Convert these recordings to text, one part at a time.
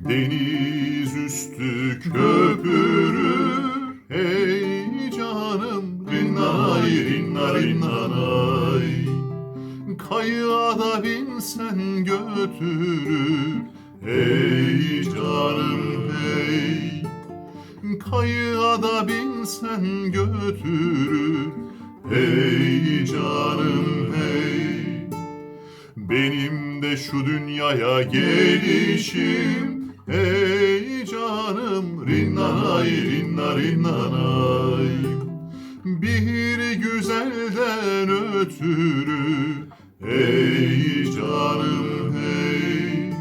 Deniz üstü köpürür. Hey canım rinnanay rinnanay rinnanay. Kayığa da binsen götürür. Hey canım hey. Kayığa da binsen götürür. Hey canım hey. Benim de şu dünyaya gelişim Hey canım rinnanay rinna rinnanay. Bir güzelden ötürü Hey canım hey.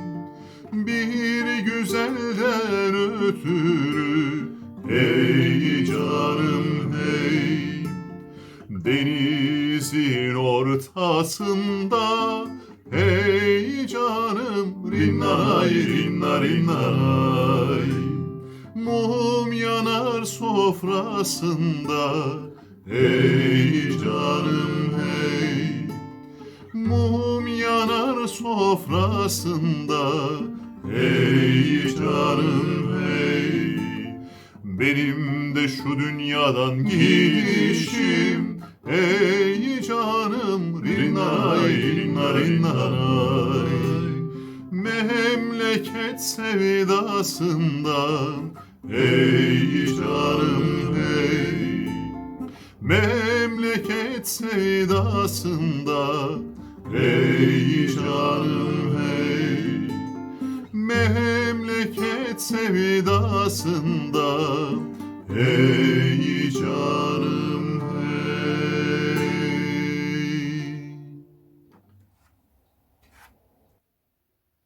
Bir güzelden ötürü Hey canım hey. Denizin ortasında Hey canım. Rinnanay rinna rinnanay Mum yanar sofrasında. Hey canım hey. Mum yanar sofrasında. Hey canım hey Benim de şu dünyadan gidişim Ey canım rinnay rinnay rinnay. Memleket sevdasından. Ey canım hey Memleket sevdasında Ey canım hey sevdasında. Ey canım